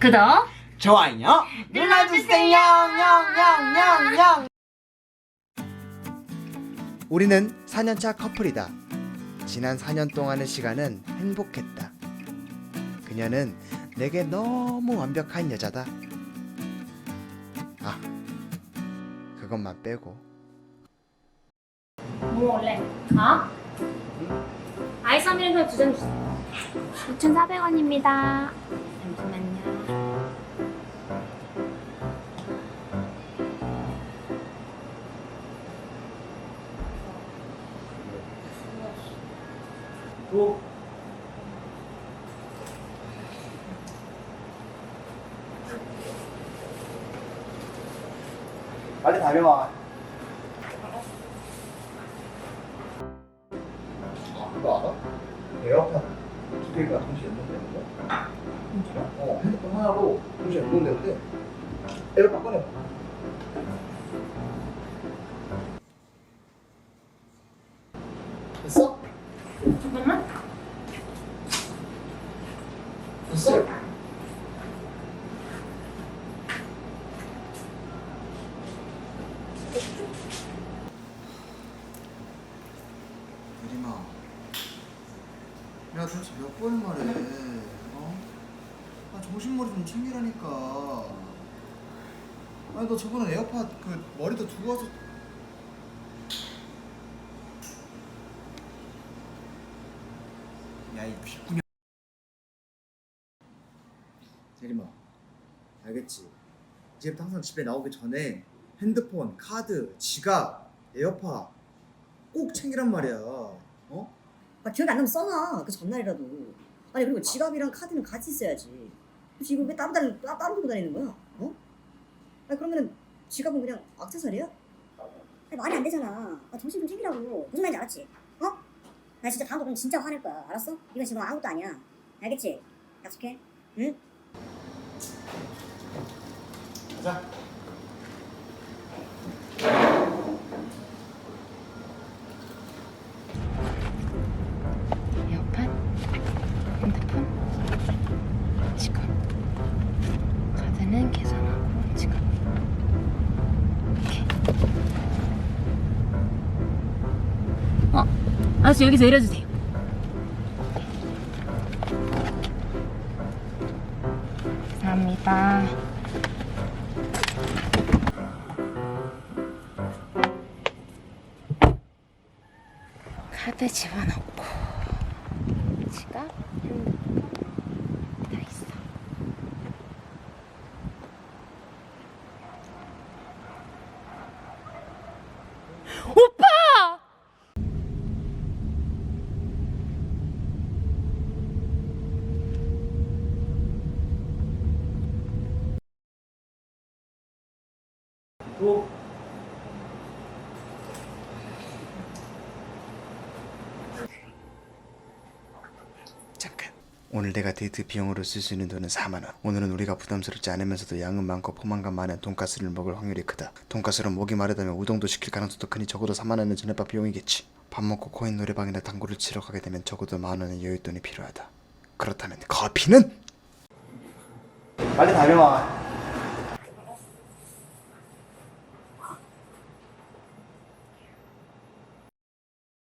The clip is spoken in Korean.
구독 좋아요 눌러주세요 영영영영 우리는 4년차 커플이다. 지난 4년 동안의 시간은 행복했다. 그녀는 내게 너무 완벽한 여자다. 아, 그것만 빼고. 뭐 원래 어? 아이스 아메리카노 두잔 주세요 6,400원입니다 또 빨리 다녀와 아 그거 알아? 에어팟 두 개가 동시에 연동되는 거야? 어 핸드폰 하나로 동시에 연동되는데 에어팟 꺼내봐 잠깐만 됐어? 유림아, 야 도대체 몇 번을 말해? 어? 아 정신머리 좀 챙기라니까. 아니 너 저번에 에어팟 그 머리도 두고 와서. 야이 귓구녕. 세림아, 알겠지? 이제부터 항상 집에 나오기 전에 핸드폰, 카드, 지갑, 에어팟 꼭 챙기란 말이야. 어? 아, 기억이 안 나면 써놔. 그 전날이라도. 아니 그리고 지갑이랑 카드는 같이 있어야지. 그치 이거 왜 따로 따로 따- 따로 들고 다니는 거야? 어? 아니 그러면은 지갑은 그냥? 아니 말이 안 되잖아. 아, 정신 좀 챙기라고. 무슨 말인지 알았지? 어? 나 진짜 다음부터 진짜 화낼 거야. 알았어? 이건 지금 아무것도 아니야. 알겠지? 약속해. 응? 알았어 여기서 내려주세요. 감사합니다. 카드 집어넣고. 지갑, 핸드폰 다 있어. 오빠! 또 잠깐. 오늘 내가 데이트 비용으로 쓸 수 있는 돈은 4만 원. 오늘은 우리가 부담스럽지 않으면서도 양은 많고 포만감 많은 돈가스를 먹을 확률이 크다. 돈가스로 목이 마르다면 우동도 시킬 가능성도 크니 적어도 4만 원은 저녁밥 비용이겠지. 밥 먹고 코인 노래방이나 당구를 치러 가게 되면 적어도 만 원의 여윳돈이 필요하다. 그렇다면 커피는? 빨리 다녀와